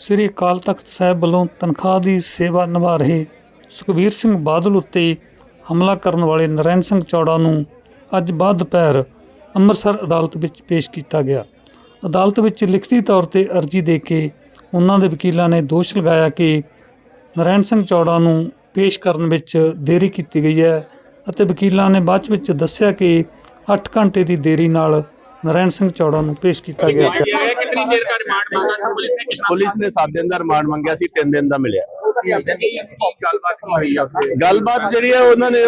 ਸ੍ਰੀ ਅਕਾਲ ਤਖਤ ਸਾਹਿਬ ਵੱਲੋਂ ਤਨਖਾਹ ਦੀ ਸੇਵਾ ਨਿਭਾ ਰਹੇ ਸੁਖਬੀਰ ਸਿੰਘ ਬਾਦਲ ਉੱਤੇ ਹਮਲਾ ਕਰਨ ਵਾਲੇ ਨਰੈਣ ਸਿੰਘ ਚੌੜਾ ਨੂੰ ਅੱਜ ਬਾਅਦ ਦੁਪਹਿਰ ਅੰਮ੍ਰਿਤਸਰ ਅਦਾਲਤ ਵਿੱਚ ਪੇਸ਼ ਕੀਤਾ ਗਿਆ। ਅਦਾਲਤ ਵਿੱਚ ਲਿਖਤੀ ਤੌਰ ਤੇ ਅਰਜ਼ੀ ਦੇ ਕੇ ਉਹਨਾਂ ਦੇ ਵਕੀਲਾਂ ਨੇ ਦੋਸ਼ ਲਗਾਇਆ ਕਿ ਨਰੈਣ ਸਿੰਘ ਚੌੜਾ ਨੂੰ ਪੇਸ਼ ਕਰਨ ਵਿੱਚ ਦੇਰੀ ਕੀਤੀ ਗਈ ਹੈ ਅਤੇ ਵਕੀਲਾਂ ਨੇ ਬਾਅਦ ਵਿੱਚ ਦੱਸਿਆ ਕਿ 8 ਘੰਟੇ ਦੀ ਦੇਰੀ ਨਾਲ ਨਰੈਣ ਸਿੰਘ ਚੌੜਾ ਨੂੰ ਪੇਸ਼ ਕੀਤਾ ਗਿਆ। ਕਿੰਨੀ ਦੇਰ ਦਾ ਰਿਮਾਂਡ ਮੰਗਾ ਪੁਲਿਸ ਨੇ? ਕਿੰਨਾ ਪੁਲਿਸ ਨੇ 7 ਦਿਨ ਦਾ ਰਿਮਾਂਡ ਮੰਗਿਆ ਸੀ 3 ਦਿਨ ਦਾ ਮਿਲਿਆ। ਗੱਲਬਾਤ ਜਿਹੜੀ ਹੈ ਉਹਨਾਂ ਨੇ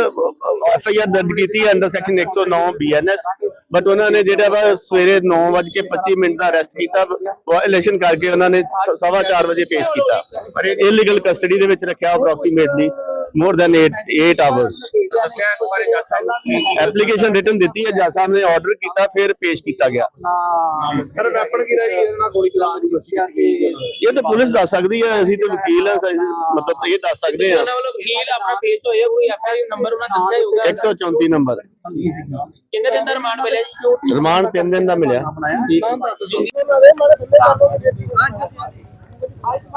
ਐਫ ਆਈ ਆਰ ਦਰਜ ਕੀਤੀ ਹੈ ਅੰਡਰ ਸੈਕਸ਼ਨ 109 ਬੀਐਨਐਸ ਬਟ ਉਹਨਾਂ ਨੇ ਜਿਹੜਾ ਵਾ ਸਵੇਰੇ 9:25 ਮਿੰਟ ਦਾ ਅਰੈਸਟ ਕੀਤਾ ਵਾਇਲੇਸ਼ਨ ਕਰਕੇ ਉਹਨਾਂ ਨੇ ਸ- ਸਵਾ 4 ਵਜੇ ਪੇਸ਼ ਕੀਤਾ। ਇਲੀਗਲ ਕਸਟਡੀ ਦੇ ਵਿੱਚ ਰੱਖਿਆ ਅਪਰੋਕਸੀਮੇਟਲੀ ਮੋਰ ਦੈਨ 8 8 ਆਵਰਸ ਦੱਸਿਆ ਇਸ ਬਾਰੇ ਜੱਜ ਸਾਹਿਬ ਨੇ ਕੀ ਸੀ ਐਪਲੀਕੇਸ਼ਨ ਰਿਟਨ ਦਿੱਤੀ ਹੈ ਜੱਜ ਸਾਹਿਬ ਨੇ ਆਰਡਰ ਕੀਤਾ ਫਿਰ ਪੇਸ਼ ਕੀਤਾ ਗਿਆ। ਸਰ ਵੈਪਨ ਕੀ ਰਹੀ ਇਹਦੇ ਨਾਲ ਗੋਲੀ ਚਲਾਉਣ ਦੀ ਕੋਸ਼ਿਸ਼ ਕੀਤੀ ਇਹ ਤਾਂ ਪੁਲਿਸ ਦੱਸ ਸਕਦੀ ਹੈ ਅਸੀਂ ਤਾਂ ਵਕੀਲ ਹਾਂ ਮਤਲਬ ਇਹ ਦੱਸ ਸਕਦੇ ਹਾਂ। ਵਕੀਲ ਆਪਣਾ ਪੇਸ਼ ਹੋਏ ਕੋਈ ਐਫ ਆਈ ਨੰਬਰ ਉਹਨਾਂ ਦੱਸਿਆ ਹੀ। ਹੋਊਗਾ। 134 ਨੰਬਰ ਕਿੰਨੇ ਦਿਨ ਦਾ ਰਿਮਾਂਡ ਮਿਲਿਆ ਜੀ? ਰਿਮਾਂਡ 3 ਦਿਨ ਦਾ ਮਿਲਿਆ।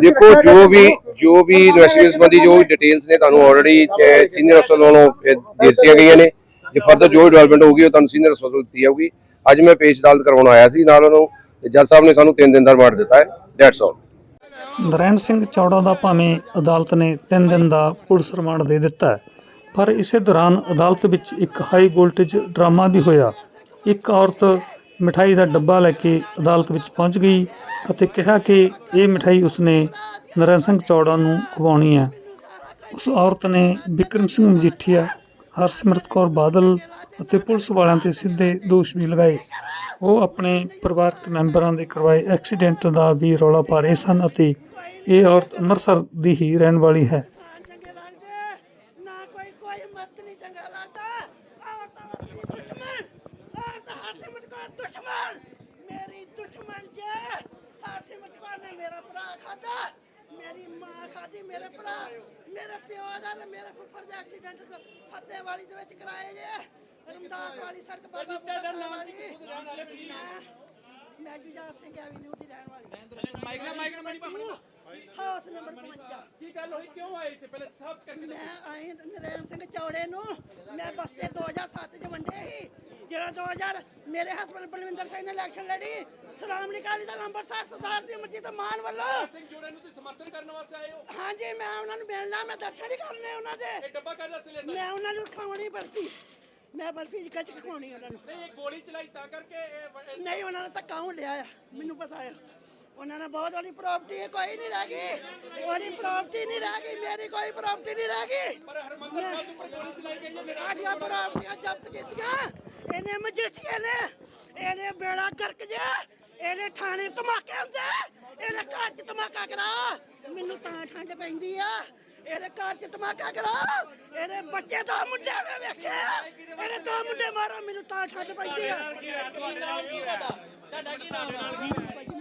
ਦੇਖੋ, ਜੋ ਵੀ ਜੋ ਵੀ ਇਨਵੈਸਟੀਗੇਸ਼ਨ ਸੰਬੰਧੀ ਜੋ ਡਿਟੇਲਸ ਨੇ, ਤੁਹਾਨੂੰ ਆਲਰੇਡੀ ਸੀਨੀਅਰ ਅਫਸਰ ਵੱਲੋਂ ਦਿੱਤੀਆਂ ਗਈਆਂ ਨੇ। ਜੇ ਫਰਦਰ ਜੋ ਡਿਵੈਲਪਮੈਂਟ ਹੋਊਗੀ, ਉਹ ਤੁਹਾਨੂੰ ਸੀਨੀਅਰ ਅਫਸਰ ਵੱਲੋਂ ਦਿੱਤੀ ਜਾਊਗੀ। ਅੱਜ ਮੈਂ ਪੇਸ਼ ਅਦਾਲਤ ਕਰਵਾਉਣ ਆਇਆ ਸੀ, ਨਾਲ ਉਹਨੂੰ ਜੱਜ ਸਾਹਿਬ ਨੇ ਸਾਨੂੰ ਤਿੰਨ ਦਿਨ ਦਾ ਰਿਮਾਂਡ ਦਿੱਤਾ ਹੈ। ਦੈਟਸ ਆਲ ਨਰੈਣ ਸਿੰਘ ਚੌੜਾ ਦਾ ਭਾਵੇਂ ਅਦਾਲਤ ਨੇ 3 ਦਿਨ ਦਾ ਪੁਲਿਸ ਰਿਮਾਂਡ ਦੇ ਦਿੱਤਾ ਪਰ ਇਸੇ ਦੌਰਾਨ ਅਦਾਲਤ ਵਿੱਚ ਇੱਕ ਹਾਈ ਵੋਲਟੇਜ ਡਰਾਮਾ ਵੀ ਹੋਇਆ। ਇੱਕ ਔਰਤ ਮਿਠਾਈ ਦਾ ਡੱਬਾ ਲੈ ਕੇ ਅਦਾਲਤ ਵਿੱਚ ਪਹੁੰਚ ਗਈ ਅਤੇ ਕਿਹਾ ਕਿ ਇਹ ਮਿਠਾਈ ਉਸਨੇ ਨਰੈਣ ਸਿੰਘ ਚੌੜਾ ਨੂੰ ਖਵਾਉਣੀ ਹੈ। ਉਸ ਔਰਤ ਨੇ ਵਿਕਰਮ ਸਿੰਘ ਮਜੀਠੀਆ, ਹਰਸਿਮਰਤ ਕੌਰ ਬਾਦਲ ਅਤੇ ਪੁਲਿਸ ਵਾਲਿਆਂ ਤੇ ਸਿੱਧੇ ਦੋਸ਼ ਵੀ ਲਗਾਏ। ਉਹ ਆਪਣੇ ਪਰਿਵਾਰਕ ਮੈਂਬਰਾਂ ਦੇ ਕਰਵਾਏ ਐਕਸੀਡੈਂਟ ਦਾ ਵੀ ਰੌਲਾ ਪਾ ਰਹੇ ਸਨ ਅਤੇ ਇਹ ਔਰਤ ਅੰਮ੍ਰਿਤਸਰ ਦੀ ਹੀ ਰਹਿਣ ਵਾਲੀ ਹੈ। ਨਾ ਕੋਈ ਕੋਈ ਮਤ ਨਹੀਂ, ਚੰਗਾ ਲੱਗਦਾ। ਔਰਤ ਹਰਸਿਮਤ ਕੌਰ ਦੁਸ਼ਮਣ। ਮੇਰੀ ਦੁਸ਼ਮਣ ਜੇ ਹਰਸਿਮਤ ਕੌਰ ਨੇ ਮੇਰਾ ਭਰਾ ਖਾਦਾ ਮੇਰੀ ਮਾਂ ਖਾਦੀ ਮੇਰੇ ਭਰਾ। ਮੇਰੇ ਪਿਓ ਦਾ ਤੇ ਮੇਰੇ ਫੁੱਫੜ ਦਾ ਐਕਸੀਡੈਂਟ ਫੱਤੇ ਵਾਲੀ ਦੇ ਵਿੱਚ ਕਰਾਏ ਜੇ। ਰਮਦਾਸ ਵਾਲੀ ਸੜਕ ਬਾਬਾ ਬੁੱਢਾ ਵਾਲੀ। ਮੈਂ- ਜੁਝਾਰ ਸਿੰਘ ਐਵੀਨਿਊ ਦੀ ਰਹਿਣ ਵਾਲੀ। ਮਾਈਕ ਨਾ ਮਾਈਕ ਨਾ ਹਾਊਸ ਨੰਬਰ 55 ਕੀ ਗੱਲ ਹੋਈ? ਕਿਉਂ ਆਏ ਇੱਥੇ? ਪਹਿਲੇ ਸਾਫ਼ ਕਰਕੇ ਮੈਂ ਆਈ ਨਰੇਨ ਸਿੰਘ ਚੌੜੇ ਨੂੰ। ਮੈਂ ਬਸਤੇ 2007 ਚ ਵੰਡੇ ਸੀ। ਜਿਹੜਾ 2000 ਮੇਰੇ ਹਸਬੰਦ ਬਲਵਿੰਦਰ ਸਿੰਘ ਨੇ ਇਲੈਕਸ਼ਨ ਲੜੀ। ਸ਼੍ਰੋਮਣੀ ਅਕਾਲੀ ਦਲ ਅੰਮ੍ਰਿਤਸਰ ਸਰਦਾਰ ਸਿੰਘ ਮਰਜੀਤ ਮਾਨ ਵੱਲੋਂ। ਸਿੰਘ ਜੋੜੇ ਨੂੰ ਤੁਸੀਂ ਸਮਰਥਨ ਕਰਨ ਵਾਸਤੇ ਆਏ ਹੋ? ਹਾਂਜੀ ਮੈਂ ਉਹਨਾਂ ਨੂੰ ਮਿਲਣਾ ਮੈਂ ਦਰਸ਼ਨ ਹੀ ਕਰਨੇ ਉਹਨਾਂ ਦੇ। ਇਹ ਡੱਬਾ ਕਾਹਦਾ ਸੀ ਲੈਂਦਾ? ਮੈਂ ਉਹਨਾਂ ਨੂੰ ਖਾਣੀ ਬਰਫੀ। ਮੈਂ ਬਰਫੀ ਕੱਚ ਖਵਾਉਣੀ ਉਹਨਾਂ ਨੂੰ। ਨਹੀਂ ਇਹ ਗੋਲੀ ਚਲਾਈ ਤਾਂ ਕਰਕੇ ਇਹ ਵ- ਨਹੀਂ ਉਹਨਾਂ ਨੇ ਧੱਕਾ ਹੁਣ ਲਿਆ ਆ? ਮੈਨੂੰ ਪਤਾ ਆ। ਉਹਨਾਂ ਨੇ ਬਹੁਤ ਵਾਲੀ ਪ੍ਰਾਪਰਟੀ ਕੋਈ ਨਹੀਂ ਰਹਿ ਗਈ। ਉਹਦੀ ਪ੍ਰਾਪਰਟੀ ਨਹੀਂ ਰਹਿ ਗਈ ਮੇਰੀ ਕੋਈ ਪ੍ਰਾਪਰਟੀ ਨਹੀਂ ਰਹਿ ਗਈ। ਪਰ ਹਰਮੰਦਰ ਸਾਹਿਬ ਉੱਪਰ ਗੋਲੀ ਚਲਾਈ ਗਈ ਹੈ ਮੇਰਾ ਸਾਡੀਆਂ ਪ੍ਰਾਪਰਟੀਆਂ ਜ਼ਬਤ ਕੀਤੀਆਂ। ਇਹਨੇ ਮਜੀਠੀਏ ਨੇ ਇਹਨੇ ਬੇੜਾ ਗਰਕ ਜੇ ਇਹਨੇ ਥਾਣੇ ਧਮਾਕੇ ਹੁੰਦੇ ਇਹਦੇ ਘਰ 'ਚ ਧਮਾਕਾ ਕਰਾ ਮੈਨੂੰ ਤਾਂ ਠੰਡ ਪੈਂਦੀ ਆ ਇਹਦੇ ਘਰ 'ਚ ਧਮਾਕਾ ਕਰਾ ਇਹਦੇ ਬੱਚੇ ਦੋ ਮੁੰਡੇ ਮੈਂ ਵੇਖੇ ਇਹਦੇ ਦੋ ਮੁੰਡੇ ਮਾਰੋ ਮੈਨੂੰ ਤਾਂ ਠੰਡ ਪੈਂਦੀ ਆ। ਕੀ ਨਾਮ ਕੀ ਤੁਹਾਡਾ ਤੁਹਾਡਾ ਕੀ ਨਾਮ ਹੈ